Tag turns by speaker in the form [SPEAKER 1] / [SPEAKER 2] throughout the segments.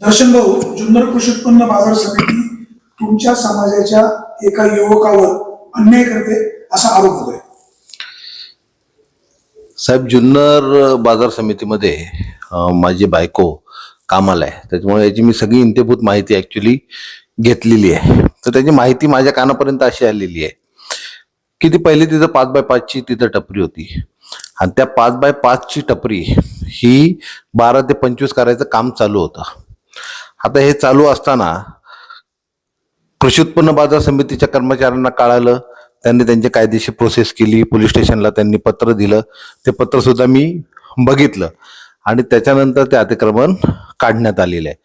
[SPEAKER 1] दर्शन भाऊ जुन्नर कृषी उत्पन्न बाजार समिती तुमच्या समाजाच्या एका युवकावर अन्याय करते असा आरोप होतोय.
[SPEAKER 2] साहेब जुन्नर बाजार समितीमध्ये माझी बायको कामाला आहे. त्याच्यामुळे याची मी सगळी इंतेभूत माहिती ऍक्च्युली घेतलेली आहे. तर त्याची माहिती माझ्या कानापर्यंत अशी आलेली आहे की ती पहिली तिथं पाच बाय पाचची तिथं टपरी होती. आणि त्या पाच बाय पाचची टपरी ही बारा ते पंचवीस करायचं काम चालू होतं. आता हे चालू असताना कृषी उत्पन्न बाजार समितीच्या कर्मचाऱ्यांना कळालं त्यांनी त्यांची कायदेशीर प्रोसेस केली पोलीस स्टेशनला त्यांनी पत्र दिलं ते पत्र सुद्धा मी बघितलं आणि त्याच्यानंतर ते अतिक्रमण काढण्यात आलेलं आहे.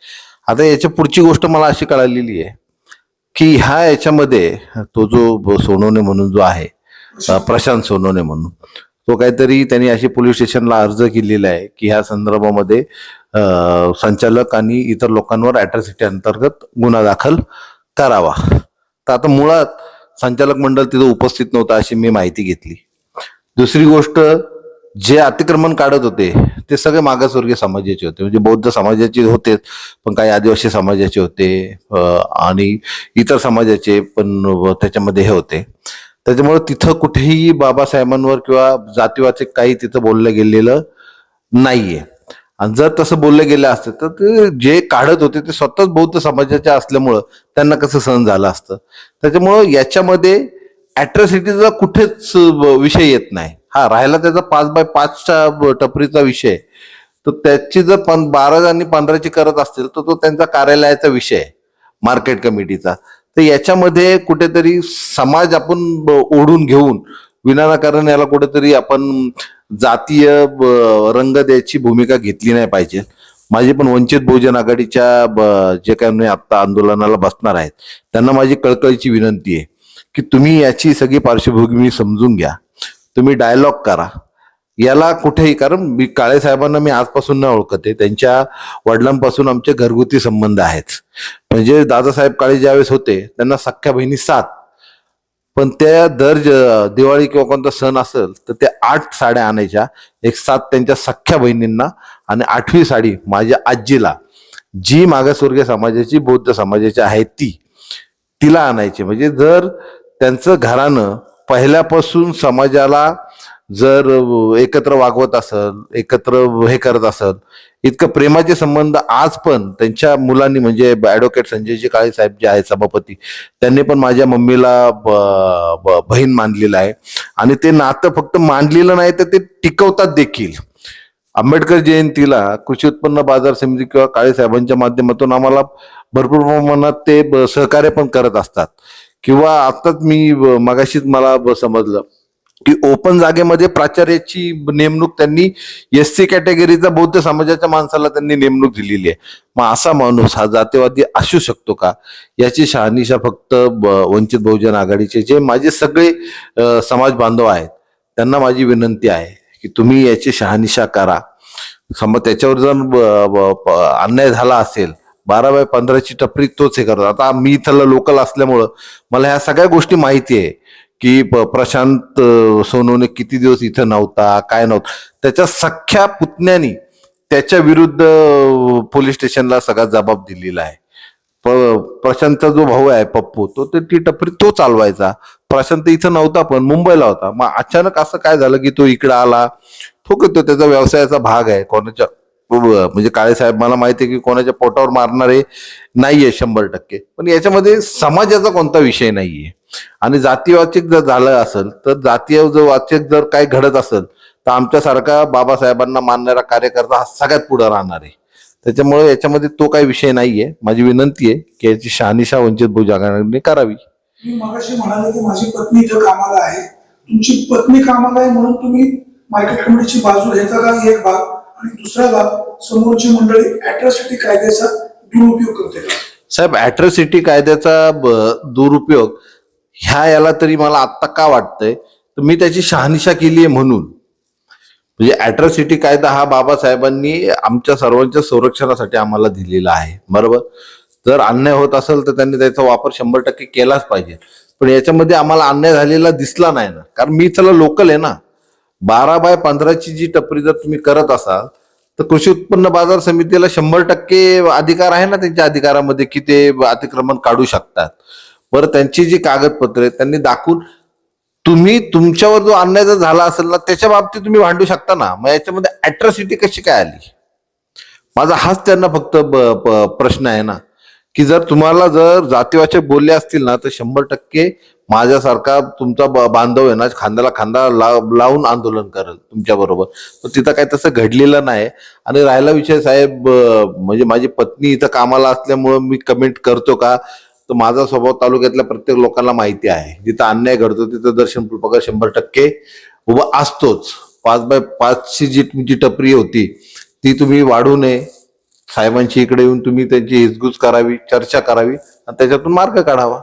[SPEAKER 2] आता याच्या पुढची गोष्ट मला अशी कळालेली आहे की ह्या याच्यामध्ये तो जो सोनवणे म्हणून जो आहे प्रशांत सोनवणे म्हणून तो काहीतरी त्यांनी अशी पोलीस स्टेशनला अर्ज केलेला आहे की ह्या संदर्भामध्ये संचालक आणि इतर लोकांवर अॅट्रॉसिटी अंतर्गत गुन्हा दाखल करावा. तर आता मुळात संचालक मंडळ तिथं उपस्थित नव्हतं अशी मी माहिती घेतली. दुसरी गोष्ट जे अतिक्रमण काढत होते ते सगळे मागासवर्गीय समाजाचे होते. म्हणजे बौद्ध समाजाचे होते पण काही आदिवासी समाजाचे होते आणि इतर समाजाचे पण त्याच्यामध्ये हे होते. त्याच्यामुळे तिथं कुठेही बाबासाहेबांवर किंवा जातीवाचे काही तिथं बोललं गेलेलं नाहीये. आणि जर तसं बोललं गेलं असतं तर ते जे काढत होते ते स्वतःच बौद्ध समाजाचे असल्यामुळं त्यांना कसं सहन झालं असतं. त्याच्यामुळं याच्यामध्ये ॲट्रॉसिटीचा कुठेच विषय येत नाही. हा राहिला त्याचा पाच बाय पाचच्या टपरीचा विषय. तर त्याची जर पण बारा आणि पंधराची करत असतील तर तो त्यांचा कार्यालयाचा विषय आहे मार्केट कमिटीचा. तर याच्यामध्ये कुठेतरी समाज आपण ओढून घेऊन विनाकारण याला कुठेतरी आपण जातीय रंग द्यायची भूमिका घेतली नाही पाहिजे. माझी पण वंचित बहुजन आघाडीच्या ब- जे काही मी आता आंदोलनाला बसणार आहेत त्यांना माझी कळकळीची विनंती आहे की तुम्ही याची सगळी पार्श्वभूमी समजून घ्या. तुम्ही डायलॉग करा. याला कुठेही कारण मी काळे साहेबांना मी आजपासून न ओळखते त्यांच्या वडिलांपासून आमचे घरगुती संबंध आहेत. म्हणजे दादासाहेब काळे ज्यावेळेस होते त्यांना सख्ख्या बहिणी सात. पण त्या दर ज- दिवाळी किंवा कोणता सण असेल तर त्या आठ साड्या आणायच्या. एक सात त्यांच्या सख्ख्या बहिणींना आणि आठवी साडी माझ्या आजीला. जी मागासवर्गीय समाजाची बौद्ध समाजाची आहे ती. तिला आणायची. म्हणजे जर त्यांचं घरानं पहिल्यापासून समाजाला जर एकत्र वागवत असल एकत्र हे करत असल इतकं प्रेमाचे संबंध आज पण त्यांच्या मुलांनी म्हणजे ॲडव्होकेट संजयजी काळे साहेब जे आहेत सभापती त्यांनी पण माझ्या मम्मीला ब- ब- बहीण मानलेलं आहे. आणि ते नातं फक्त मांडलेलं नाही तर ते टिकवतात देखील. आंबेडकर जयंतीला कृषी उत्पन्न बाजार समिती किंवा काळे साहेबांच्या माध्यमातून आम्हाला भरपूर प्रमाणात ते सहकार्य पण करत असतात. किंवा आत्ताच मी ब- मगाशीच मला ब- समजलं की ओपन जागेमध्ये प्राचार्याची नेमणूक त्यांनी एस सी कॅटेगरीचा बौद्ध समाजाच्या माणसाला त्यांनी नेमणूक दिलेली आहे. मग असा माणूस हा जातीवादी असू शकतो का? याची शहानिशा फक्त ब- वंचित बहुजन आघाडीचे जे माझे सगळे समाज बांधव आहेत त्यांना माझी विनंती आहे की तुम्ही याची शहानिशा करा. समज त्याच्यावर जर ब- ब- प- अन्याय झाला असेल बारा बाय पंधराची टपरी तोच हे करतो आता मी इथला लोकल असल्यामुळं मला ह्या सगळ्या गोष्टी माहिती आहे. की प- प्रशांत सोनूने किती दिवस इथं नव्हता काय नव्हता? त्याच्या सख्या पुतण्यानी त्याच्या विरुद्ध पोलीस स्टेशनला सगळा जबाब दिलेला आहे. प- प्रशांतचा जो भाऊ आहे पप्पू तो ते ती टपरी तो चालवायचा. प्रशांत इथं नव्हता पण मुंबईला होता. मग अचानक असं काय झालं की तो इकडं आला? तो तो त्याचा व्यवसायाचा भाग आहे. कोणाच्या म्हणजे काळे साहेब मला माहिती आहे की कोणाच्या पोटावर मारणारे नाहीये शंभर टक्के. पण याच्यामध्ये समाजाचा कोणता विषय नाहीये. आणि जातीवाचक जर झालं असेल तर जातीय वाचक जर काही घडत असेल तर आमच्यासारखा बाबासाहेबांना मानणारा कार्यकर्ता हा सगळ्यात पुढे राहणार आहे. त्याच्यामुळे याच्यामध्ये तो काही विषय नाहीये. माझी विनंती आहे की याची शहानिशा वंचित बहुजनाने करावी.
[SPEAKER 1] मी मगाशी म्हणाले की माझी पत्नी इथं कामाला आहे. तुमची पत्नी कामाला आहे म्हणून तुम्ही मार्केट कमिटीची बाजू घेता का? एक भाग आणि दुसरा भाग समोरची मंडळी अॅट्रॉसिटी कायद्याचा दुरुपयोग करते
[SPEAKER 2] साहेब अॅट्रॉसिटी कायद्याचा दुरुपयोग ह्या याला तरी मला आत्ता का वाटतंय? तर मी त्याची शहानिशा केली आहे म्हणून. म्हणजे अॅट्रॉसिटी कायदा हा बाबासाहेबांनी आमच्या सर्वांच्या संरक्षणासाठी आम्हाला दिलेला आहे. बरोबर? जर अन्याय होत असेल तर त्यांनी त्याचा वापर शंभर टक्के केलाच पाहिजे. पण याच्यामध्ये आम्हाला अन्याय झालेला दिसला नाही ना. कारण मी चला लोकल आहे ना. बारा बाय पंधराची जी टपरी जर तुम्ही करत असाल तर कृषी उत्पन्न बाजार समितीला शंभर टक्के अधिकार आहे ना त्यांच्या अधिकारामध्ये की ते अतिक्रमण काढू शकतात. बरं त्यांची जी कागदपत्र आहेत त्यांनी दाखवून तुम्ही तुमच्यावर जो अन्याय जर झाला असेल ना त्याच्या बाबतीत तुम्ही भांडू शकता ना. मग याच्यामध्ये अॅट्रॉसिटी कशी काय आली? माझा हाच त्यांना फक्त ब- प- प्रश्न आहे ना. की जर तुम्हाला जर जातीवाचक बोलले असतील ना तर शंभर टक्के माझ्यासारखा तुमचा ब- बांधव आहे ना खांद्याला खांदा ला- लावून आंदोलन करेल तुमच्या बरोबर तर तिथं काही तसं घडलेलं नाही. आणि राहिला विषय साहेब म्हणजे माझी पत्नी इथं कामाला असल्यामुळं मी कमेंट करतो का? तर माझा स्वभाव तालुक्यातल्या प्रत्येक लोकांना माहिती आहे. जिथं अन्याय घडतो तिथं दर्शन पगार शंभर टक्के उभा असतोच. पाच बाय पाचची जी तुमची टपरी होती ती तुम्ही वाढू नये. साहेबांची इकडे येऊन तुम्ही त्यांची हिजगुज करावी चर्चा करावी आणि त्याच्यातून मार्ग काढावा.